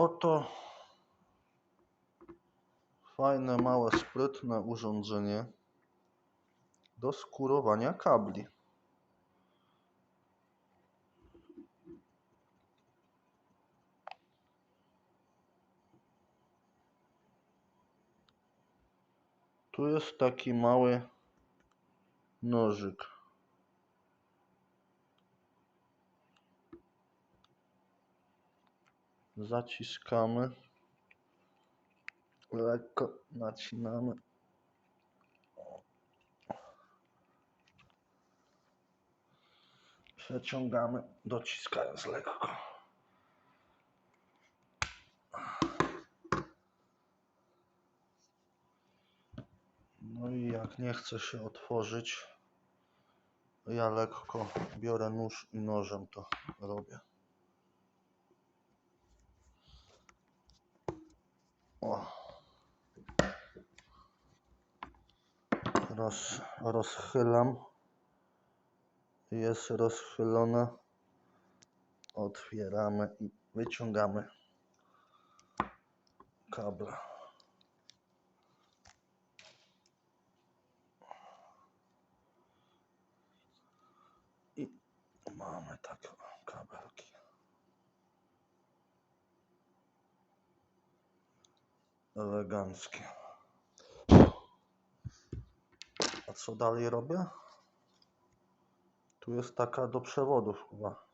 Oto fajne, małe, sprytne urządzenie do skurowania kabli. Tu jest taki mały nożyk. Zaciskamy. Lekko nacinamy. Przeciągamy, dociskając lekko. No i jak nie chce się otworzyć, ja lekko biorę nóż i nożem to robię. Roz, rozchylam. Jest rozchylone. Otwieramy i wyciągamy kabla. I mamy takie Eleganckie. A co dalej robię? Tu jest taka do przewodów chyba.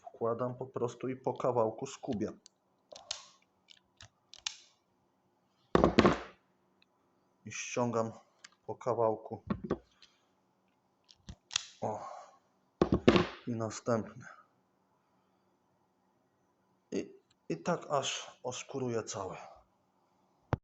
Wkładam po prostu i po kawałku skubię. I ściągam po kawałku. O. I następny. I, tak aż oskuruję całe.